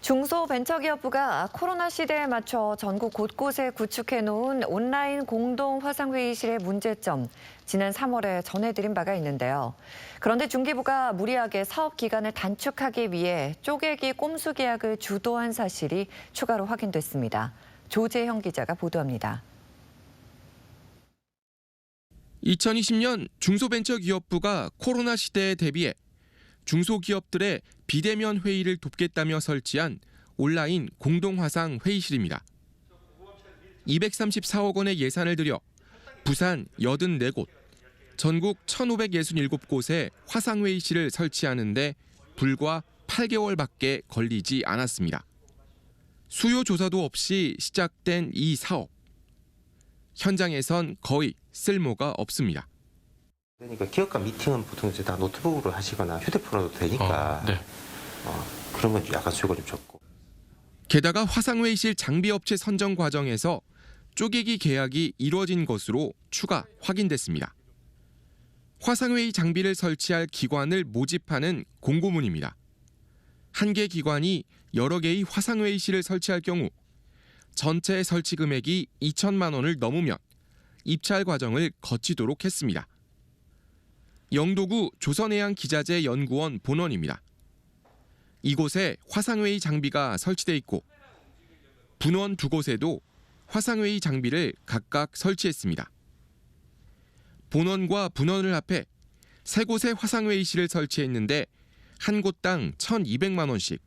중소벤처기업부가 코로나 시대에 맞춰 전국 곳곳에 구축해 놓은 온라인 공동 화상회의실의 문제점, 지난 3월에 전해드린 바가 있는데요. 그런데 중기부가 무리하게 사업 기간을 단축하기 위해 쪼개기 꼼수 계약을 주도한 사실이 추가로 확인됐습니다. 조재형 기자가 보도합니다. 2020년 중소벤처기업부가 코로나 시대에 대비해 중소기업들의 비대면 회의를 돕겠다며 설치한 온라인 공동화상 회의실입니다. 234억 원의 예산을 들여 부산 84곳, 전국 1,567곳에 화상회의실을 설치하는데 불과 8개월밖에 걸리지 않았습니다. 수요 조사도 없이 시작된 이 사업. 현장에선 거의 쓸모가 없습니다. 그러니까 기업과 미팅은 보통 이제 다 노트북으로 하시거나 휴대폰으로도 되니까 어, 네. 어, 그런 건 약간 수요가 좀 적고 게다가 화상회의실 장비업체 선정 과정에서 쪼개기 계약이 이루어진 것으로 추가 확인됐습니다. 화상회의 장비를 설치할 기관을 모집하는 공고문입니다. 한 개 기관이 여러 개의 화상회의실을 설치할 경우 전체 설치 금액이 2천만 원을 넘으면 입찰 과정을 거치도록 했습니다. 영도구 조선해양 기자재 연구원 본원입니다. 이곳에 화상회의 장비가 설치돼 있고 분원 두 곳에도 화상회의 장비를 각각 설치했습니다. 본원과 분원을 합해 세 곳에 화상회의실을 설치했는데 한 곳당 1,200만 원씩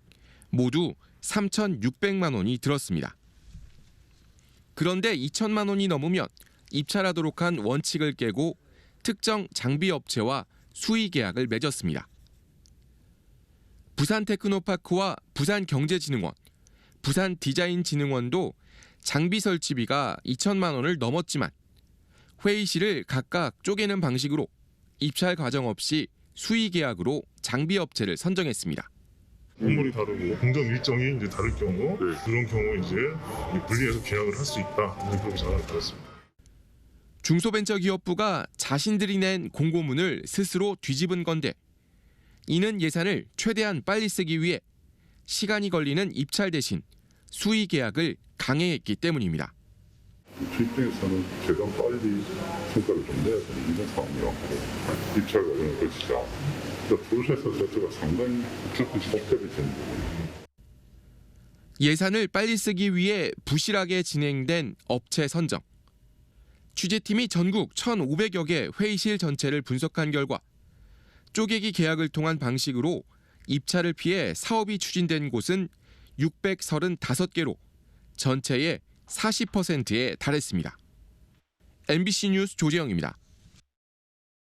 모두 3,600만 원이 들었습니다. 그런데 2천만 원이 넘으면 입찰하도록 한 원칙을 깨고 특정 장비 업체와 수의 계약을 맺었습니다. 부산 테크노파크와 부산경제진흥원, 부산디자인진흥원도 장비 설치비가 2천만 원을 넘었지만 회의실을 각각 쪼개는 방식으로 입찰 과정 없이 수의 계약으로 장비 업체를 선정했습니다. 건물이 다르고 공정 일정이 이제 다를 경우 그런 경우 이제 분리해서 계약을 할 수 있다 그렇게 전화를 받았습니다. 중소벤처기업부가 자신들이 낸 공고문을 스스로 뒤집은 건데 이는 예산을 최대한 빨리 쓰기 위해 시간이 걸리는 입찰 대신 수의 계약을 강행했기 때문입니다. 입장에서는 최대한 빨리 성과를 좀 내야 되는 이런 상황이었고 입찰 과정을 거치자 프로세서 자체가 상당히 된 부분입니다. 예산을 빨리 쓰기 위해 부실하게 진행된 업체 선정. 취재팀이 전국 1,500여 개 회의실 전체를 분석한 결과 쪼개기 계약을 통한 방식으로 입찰을 피해 사업이 추진된 곳은 635개로 전체의 40%에 달했습니다. MBC 뉴스 조재영입니다.